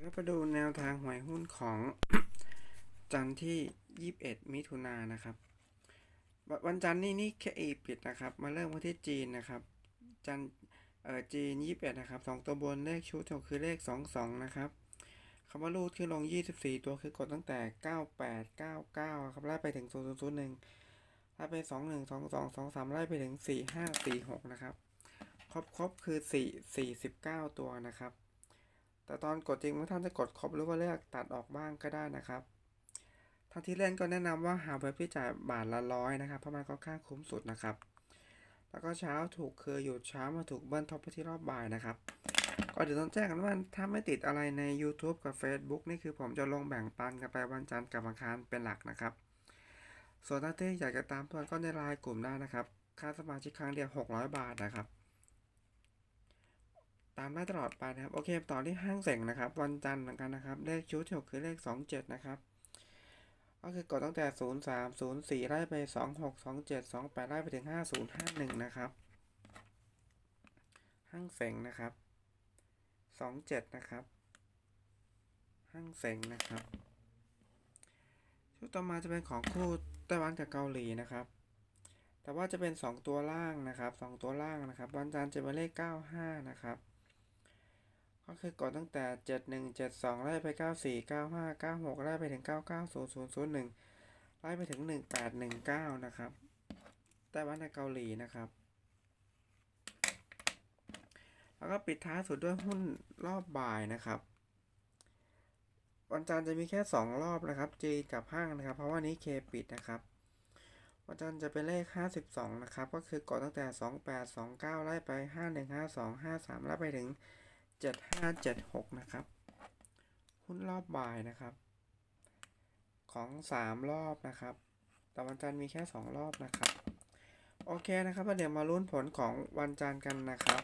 แล้วมาดูแนวทางหวยหุ้นของจันทร์ที่ 21 มิถุนายนนะครับ วันจันทร์นี่นี่แค่เอปิดนะครับ มาเริ่มกันที่จีนนะครับ จันเอ่อจีน 21 นะครับสองตัวบนเลขชุดก็คือเลข 22 นะครับคำว่ารูดคือลง 24 ตัวคือกดตั้งแต่ 98 99 ครับไล่ไปถึง 0001ไล่ไป 21 22 23ไล่ไปถึง 45 46 นะครับ ครบครบคือ 4 49 ตัวนะครับ แต่ตอนกดจริงบางท่านจะกดครบหรือว่าเลือกตัดออกบ้างก็ได้นะครับทานที่เล่นก็แนะนำว่าหาเว็บที่จ่ายบาทละร้อยนะครับเพราะมันก็ค่าคุ้มสุดนะครับ แล้วก็เช้าถูกคือหยุดเช้ามาถูกเบิ้ลท็อปไปที่รอบบ่ายนะครับก็เดี๋ยวต้องแจ้งกันว่าถ้าไม่ติดอะไรใน YouTube กับ Facebook นี่คือผมจะลงแบ่งปันกันไปวันจันทร์กับวันอังคารเป็นหลักนะครับ ส่วนถ้าที่อยากจะตามทวนก็ในไลน์กลุ่มได้นะครับ ค่าสมาชิกครั้งเดียว600 บาทนะครับ ตามได้ตลอดไปนะครับ โอเค ต่อที่ห้างเสงนะครับ วันจันทร์เหมือนกันนะครับ เลขชุดที่หกคือเลข 27 นะครับ ก็คือกดตั้งแต่ 0 3 0 4 ไล่ไป 2 6 2 7 2 8 ไล่ไปถึง 5 0 5 1 นะครับ ห้างเสงนะครับ 27 นะครับ ห้างเสงนะครับ ชุดต่อมาจะเป็นของคู่ไต้หวันกับเกาหลีนะครับแต่ว่าจะเป็น 2 ตัวล่างนะครับ 2 ตัวล่างนะครับ วันจันทร์จะเป็นเลข 95 นะครับ ก็คือกดตั้งแต่ 71 72 ไล่ไป 94 95 96 ไล่ไปถึง 99 00 01 ไล่ไปถึง 1819 นะครับไต้หวันกับเกาหลีนะครับ แล้วก็ปิดท้ายสุดด้วยหุ้นรอบบ่ายนะครับ วันจันทร์จะมีแค่ 2 รอบนะครับจีกับห้างนะครับ เพราะว่านี้เคปิดนะครับวันจันทร์จะเป็นเลข 52 นะครับ ก็คือกดตั้งแต่ 28 29 ไล่ไป 51 52 53 ไล่ไปถึง 7576 นะครับ หุ้นรอบบ่ายนะครับ ของ 3 รอบนะครับ แต่วันจันทร์มีแค่ 2 รอบนะครับ โอเคนะครับเดี๋ยวมาลุ้นผลของวันจันทร์กันนะครับ